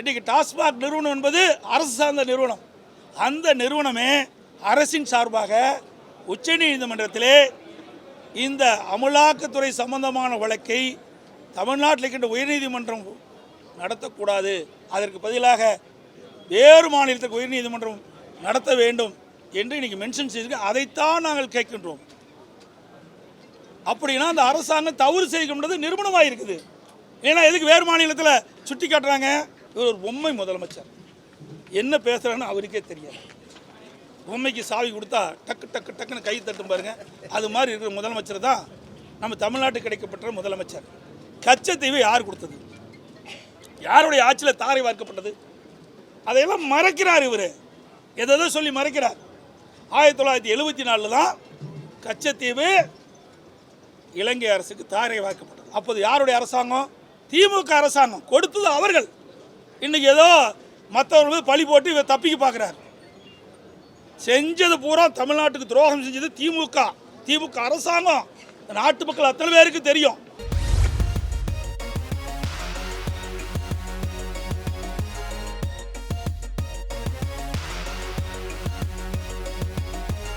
இன்றைக்கு டாஸ்மாக் நிறுவனம் என்பது அரசு சார்ந்த நிறுவனம். அந்த நிறுவனமே அரசின் சார்பாக உச்ச நீதிமன்றத்திலே இந்த அமலாக்கத்துறை சம்பந்தமான வழக்கை தமிழ்நாட்டில் இருக்கின்ற உயர்நீதிமன்றம் நடத்தக்கூடாது. அதற்கு பதிலாக வேறு மாநிலத்துக்கு உயர்நீதிமன்றம் நடத்த வேண்டும் என்று இன்னைக்கு மென்ஷன் செய்திருக்கு. அதைத்தான் நாங்கள் கேட்கின்றோம். அப்படின்னா அந்த அரசாங்கம் தவறு செய்கின்றது நிறுவனமாக இருக்குது ஏன்னா எதுக்கு வேறு மாநிலத்தில் சுட்டி காட்டுறாங்க இவர் ஒரு பொம்மை முதலமைச்சர். என்ன பேசுகிறான்னு அவருக்கே தெரியாது. பொம்மைக்கு சாவி கொடுத்தா டக்கு டக்கு டக்குன்னு கை தட்டும் பாருங்கள் அது மாதிரி இருக்கிற முதலமைச்சர் தான் நம்ம தமிழ்நாட்டுக்கு கிடைக்கப்பட்ட முதலமைச்சர். கச்சத்தீவு யார் கொடுத்தது? யாருடைய ஆட்சியில் தாரை வார்க்கப்பட்டது? அதையெல்லாம் மறைக்கிறார் இவர். எதோ சொல்லி மறைக்கிறார். ஆயிரத்தி தொள்ளாயிரத்தி எழுபத்தி நாலில் தான் கச்சத்தீவு இலங்கை அரசுக்கு தாரை வாக்கப்பட்டது அப்போது யாருடைய அரசாங்கம்? திமுக அரசாங்கம். கொடுத்தது அவர்கள். இன்றைக்கி ஏதோ மற்றவர்கள் பழி போட்டு இவர் தப்பிக்க பார்க்குறாரு. செஞ்சது பூரா தமிழ்நாட்டுக்கு துரோகம் செஞ்சது திமுக. திமுக அரசாங்கம். நாட்டு மக்கள் அத்தனை பேருக்கு தெரியும்.